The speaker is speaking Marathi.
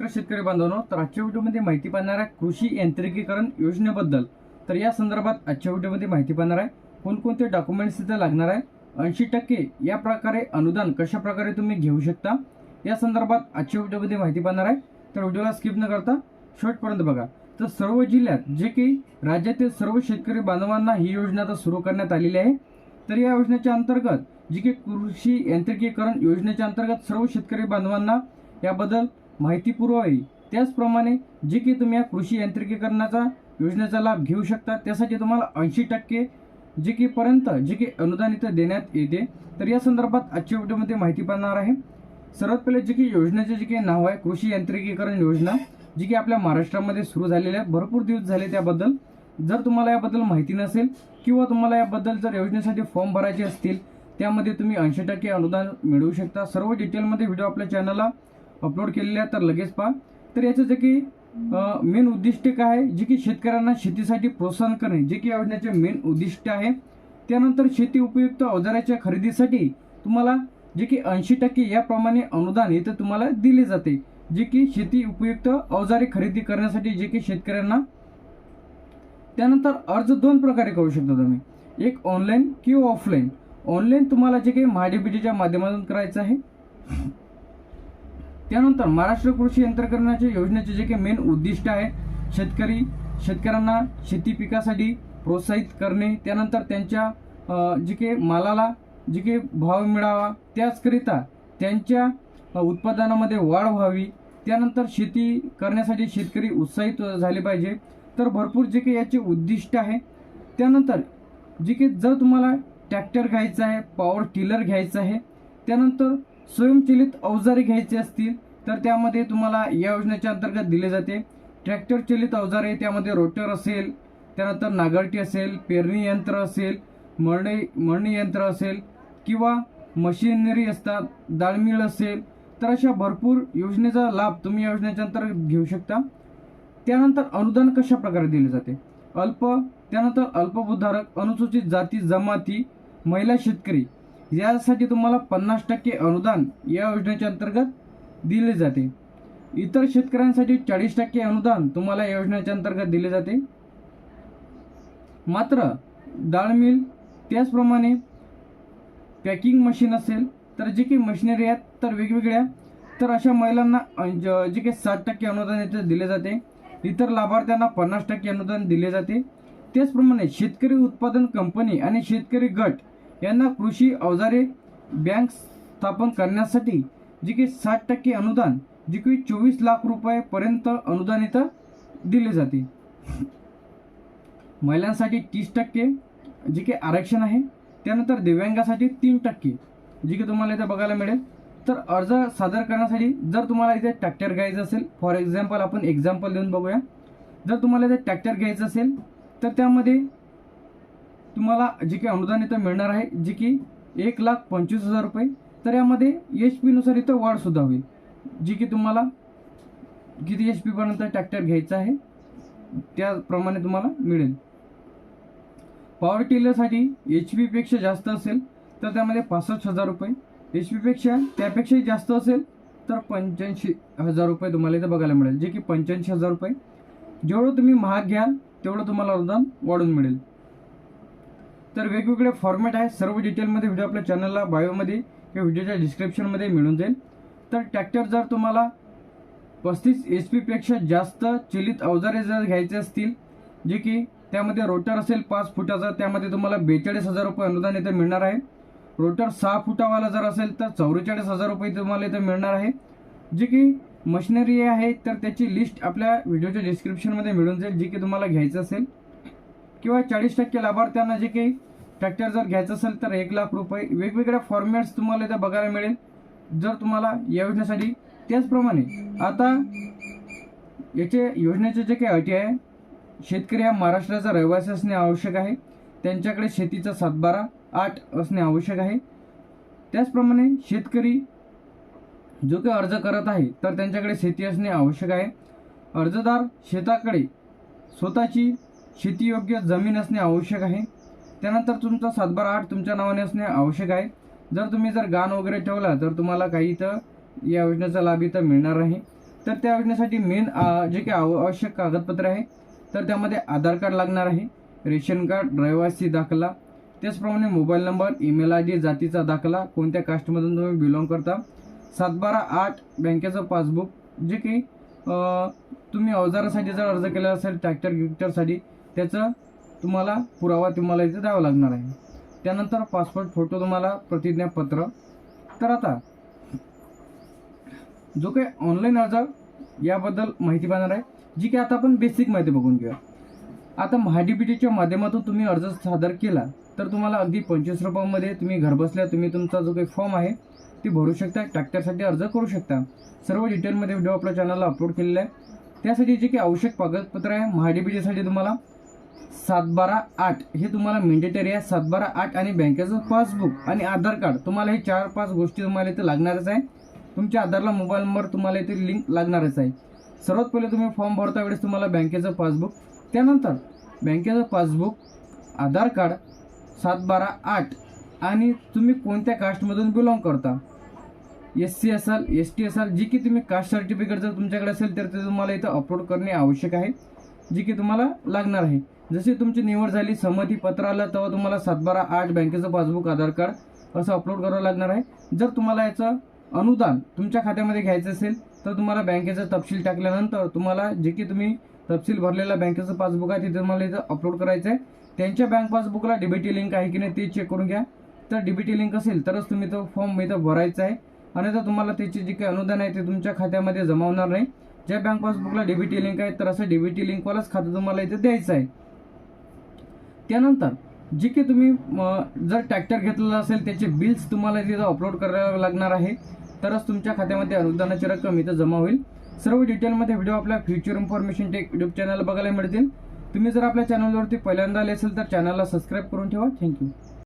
नमस्कार शेतकरी बांधवांनो. तर आजच्या व्हिडिओमध्ये माहिती पाहणार आहे कृषी यांत्रिकीकरण योजनेबद्दल. तर या संदर्भात आजच्या व्हिडिओमध्ये माहिती पाहणार आहे कोणकोणते डॉक्युमेंट्स तिथे लागणार आहे ऐंशी टक्के या प्रकारे अनुदान कशा प्रकारे तुम्ही घेऊ शकता या संदर्भात आजच्या व्हिडिओमध्ये माहिती पाहणार आहे. तर व्हिडिओला स्किप न करता शेवटपर्यंत बघा. तर सर्व जिल्ह्यात जे काही राज्यातील सर्व शेतकरी बांधवांना ही योजना आता सुरू करण्यात आलेली आहे. तर या योजनेच्या अंतर्गत जी काही कृषी यांत्रिकीकरण योजनेच्या अंतर्गत सर्व शेतकरी बांधवांना याबद्दल माहिती पुरवावी त्याचप्रमाणे जे की तुम्ही या कृषी यांत्रिकीकरणाचा योजनेचा लाभ घेऊ शकता. त्यासाठी तुम्हाला ऐंशी टक्के जे की पर्यंत जे की अनुदान इथं देण्यात येते. तर या संदर्भात आजच्या व्हिडिओमध्ये माहिती पाहणार आहे. सर्वात पहिले जे की योजनेचे जे काही नाव आहे कृषी यांत्रिकीकरण योजना जी की आपल्या महाराष्ट्रामध्ये सुरू झालेली आहे. भरपूर दिवस झाले त्याबद्दल. जर तुम्हाला याबद्दल माहिती नसेल किंवा तुम्हाला याबद्दल जर योजनेसाठी फॉर्म भरायचे असतील त्यामध्ये तुम्ही ऐंशी टक्के अनुदान मिळवू शकता. सर्व डिटेलमध्ये व्हिडिओ आपल्या चॅनलला अपलोड केलेले आहे तर लगेच पहा. तर याचं जे की मेन उद्दिष्ट काय? आहे जे की शेतकऱ्यांना शेतीसाठी प्रोत्साहन करणे जे की योजनेचे मेन उद्दिष्ट आहे. त्यानंतर शेती उपयुक्त अवजाराच्या खरेदीसाठी तुम्हाला जे की ऐंशी टक्के याप्रमाणे अनुदान इथं तुम्हाला दिले जाते. जे की शेती उपयुक्त अवजारे खरेदी करण्यासाठी जे की शेतकऱ्यांना त्यानंतर अर्ज दोन प्रकारे करू शकता तुम्ही. एक ऑनलाईन किंवा ऑफलाईन ऑनलाईन तुम्हाला जे काही महाडीबीटीच्या माध्यमातून करायचं आहे. त्यानंतर महाराष्ट्र कृषी यंत्रकरणाच्या योजनेचे जे काही मेन उद्दिष्ट आहे शेतकरी शेतकऱ्यांना शेती पिकासाठी प्रोत्साहित करणे त्यानंतर त्यांच्या जे काही मालाला जे काही भाव मिळावा त्याचकरिता त्यांच्या उत्पादनामध्ये वाढ व्हावी. त्यानंतर शेती करण्यासाठी शेतकरी उत्साहित झाले पाहिजे. तर भरपूर जे काही याचे उद्दिष्ट आहे. त्यानंतर जे काही जर तुम्हाला ट्रॅक्टर घ्यायचं आहे पॉवर टिलर घ्यायचं आहे त्यानंतर स्वयंचलित अवजारे घ्यायचे असतील तर त्यामध्ये तुम्हाला या योजनेच्या अंतर्गत दिले जाते. ट्रॅक्टर चलित अवजारे त्यामध्ये रोटर असेल त्यानंतर नागरटी असेल पेरणी यंत्र असेल मळणी मळणी यंत्र असेल किंवा मशिनरी असतात दाळमिळ असेल तर अशा भरपूर योजनेचा लाभ तुम्ही या योजनेच्या अंतर्गत घेऊ शकता. त्यानंतर अनुदान कशा प्रकारे दिले जाते? अल्प त्यानंतर अल्पभूधारक अनुसूचित जाती जमाती महिला शेतकरी यासाठी तुम्हाला पन्नास टक्के अनुदान या योजनेच्या अंतर्गत दिले जाते. इतर शेतकऱ्यांसाठी चाळीस टक्के अनुदान तुम्हाला या योजनेच्या अंतर्गत दिले जाते. मात्र डाळ मिल त्याचप्रमाणे पॅकिंग मशीन असेल तर जे काही मशिनरी आहेत तर वेगवेगळ्या तर अशा महिलांना ज- जे काही साठ टक्के अनुदान इथे दिले जाते. इतर लाभार्थ्यांना पन्नास टक्के अनुदान दिले जाते. त्याचप्रमाणे शेतकरी उत्पादन कंपनी आणि शेतकरी गट यांना कृषी अवजारे बँक स्थापन करण्यासाठी जे की साठ टक्के अनुदान जे की चोवीस लाख रुपयापर्यंत अनुदान इथं दिले जाते. महिलांसाठी तीस टक्के जे की आरक्षण आहे त्यानंतर दिव्यांगासाठी तीन टक्के जे की तुम्हाला इथं बघायला मिळेल. तर अर्ज सादर करण्यासाठी जर तुम्हाला इथे ट्रॅक्टर घ्यायचं असेल फॉर एक्झाम्पल आपण एक्झाम्पल देऊन बघूया. जर तुम्हाला इथे ट्रॅक्टर घ्यायचं असेल तर त्यामध्ये तुम्हाला जे काही अनुदान इथं मिळणार आहे जे की एक लाख पंचवीस हजार रुपये तर यामध्ये एच पीनुसार इथं वाढसुद्धा होईल. जी की तुम्हाला किती एच पीपर्यंत ट्रॅक्टर घ्यायचा आहे त्याप्रमाणे तुम्हाला मिळेल. पॉवर टिलरसाठी एच पीपेक्षा जास्त असेल तर त्यामध्ये पासष्ट हजार रुपये. एच पीपेक्षा त्यापेक्षाही जास्त असेल तर पंच्याऐंशी हजार रुपये तुम्हाला इथं बघायला मिळेल जे की पंच्याऐंशी हजार रुपये. जेवढं तुम्ही महाग घ्याल तेवढं तुम्हाला अनुदान वाढून मिळेल. तर वेगवेगळे फॉर्मॅट आहे. सर्व डिटेलमध्ये व्हिडिओ आपल्या चॅनलला बायोमध्ये किंवा व्हिडिओच्या डिस्क्रिप्शनमध्ये मिळून जाईल. तर ट्रॅक्टर जर तुम्हाला पस्तीस एच पीपेक्षा जास्त चलित अवजारे जर घ्यायचे असतील जे की त्यामध्ये रोटर असेल पाच फुटाचा त्यामध्ये तुम्हाला बेचाळीस हजार रुपये अनुदान इथं मिळणार आहे. रोटर सहा फुटावाला जर असेल तर चौवेचाळीस हजार रुपये तुम्हाला इथं मिळणार आहे. जे की मशिनरी आहे तर त्याची लिस्ट आपल्या व्हिडिओच्या डिस्क्रिप्शनमध्ये मिळून जाईल जे की तुम्हाला घ्यायचं असेल. किंवा चाळीस टक्के लाभार्थ्यांना जे काही ट्रॅक्टर जर घ्यायचं असेल तर एक लाख रुपये. वेगवेगळ्या फॉर्मॅट्स तुम्हाला इथं बघायला मिळेल. जर तुम्हाला या योजनेसाठी त्याचप्रमाणे आता याचे योजनेचे जे काही अटी आहे शेतकरी हा महाराष्ट्राचा रहिवासी असणे आवश्यक आहे. त्यांच्याकडे शेतीचा सातबारा आठ असणे आवश्यक आहे. त्याचप्रमाणे शेतकरी जो काही अर्ज करत आहे तर त्यांच्याकडे शेती असणे आवश्यक आहे. अर्जदार शेताकडे स्वतःची शेतीयोग्य जमीन असणे आवश्यक आहे. त्यानंतर तुमचा सातबारा आठ तुमच्या नावाने असणे आवश्यक आहे. जर तुम्ही जर गाण वगैरे ठेवला तर तुम्हाला काही इथं या योजनेचा लाभ इथं मिळणार नाही तर त्या योजनेसाठी मेन जे काही आव- आवश्यक कागदपत्र आहे तर त्यामध्ये आधार कार्ड लागणार आहे रेशन कार्ड रहिवासी दाखला त्याचप्रमाणे mobile number email I D जातीचा दाखला कोणत्या कास्टमधून तुम्ही बिलॉंग करता सातबारा आठ बँकेचं पासबुक जे काही तुम्ही अवजारासाठी जर अर्ज केला असेल ट्रॅक्टर गिफ्टरसाठी त्याचं तुम्हाला पुरावा तुम्हाला इथे द्यावा लागणार आहे. त्यानंतर पासपोर्ट फोटो तुम्हाला प्रतिज्ञापत्र. तर आता जो काही ऑनलाईन अर्ज याबद्दल माहिती पाहणार आहे जी की आता आपण बेसिक माहिती बघून घेऊया. आता महाडीबीटीच्या माध्यमातून तुम्ही अर्ज सादर केला तर तुम्हाला अगदी पंचवीस रुपयामध्ये तुम्ही घरबसल्या तुम्ही तुमचा जो काही फॉर्म आहे ते भरू शकता ट्रॅक्टरसाठी अर्ज करू शकता. सर्व डिटेलमध्ये व्हिडिओ आपल्या चॅनलला अपलोड केलेला आहे. त्यासाठी जे काही आवश्यक कागदपत्र आहे महाडीबीटीसाठी तुम्हाला सात बारा आठ. हे तुम्हाला मेंडेटरी आहे. सात बारा आठ आणि बँकेचं पासबुक आणि आधार कार्ड तुम्हाला हे चार पाच गोष्टी तुम्हाला इथे लागणारच आहे. तुमच्या आधारला मोबाईल नंबर तुम्हाला इथे लिंक लागणारच आहे. सर्वात पहिले तुम्ही फॉर्म भरता वेळेस तुम्हाला बँकेचं पासबुक त्यानंतर बँकेचं पासबुक आधार कार्ड सात बारा आठ आणि तुम्ही कोणत्या कास्टमधून बिलॉंग करता? एस सी असाल एस टी असाल जी की तुम्ही कास्ट सर्टिफिकेट जर तुमच्याकडे असेल तर ते तुम्हाला इथं अपलोड करणे आवश्यक आहे. जी की तुम्हाला लागणार आहे. जशी तुमची निवड झाली संमती पत्र आलं तेव्हा तुम्हाला सातबारा आठ बँकेचं पासबुक आधार कार्ड असं अपलोड करावं लागणार आहे. जर तुम्हाला याचं अनुदान तुमच्या खात्यामध्ये घ्यायचं असेल तर तुम्हाला बँकेचा तपशील टाकल्यानंतर तुम्हाला जे की तुम्ही तपशील भरलेला बँकेचं पासबुक आहे तिथे तुम्हाला इथं अपलोड करायचं आहे त्यांच्या बँक पासबुकला डीबीटी लिंक आहे की नाही ते चेक करून घ्या. तर डीबीटी लिंक असेल तरच तुम्ही तो फॉर्म इथं भरायचा आहे. आणि तर तुम्हाला त्याचे जे काही अनुदान आहे ते तुमच्या खात्यामध्ये जमा होणार नाही. ज्या बँक पासबुकला डीबीटी लिंक आहे तर असं डीबीटी लिंकवालाच खातं तुम्हाला इथं द्यायचं आहे. त्यानंतर जे की तुम्ही जर ट्रॅक्टर घेतलेला असेल त्याचे बिल्स तुम्हाला तिथं अपलोड करावे लागणार आहे तरच तुमच्या खात्यामध्ये अनुदानाची रक्कम इथं जमा होईल. सर्व डिटेलमध्ये व्हिडिओ आपल्या future information tech YouTube channel बघायला मिळतील. तुम्ही जर आपल्या चॅनलवरती पहिल्यांदा आले असेल तर चॅनलला सबस्क्राईब करून ठेवा. थँक्यू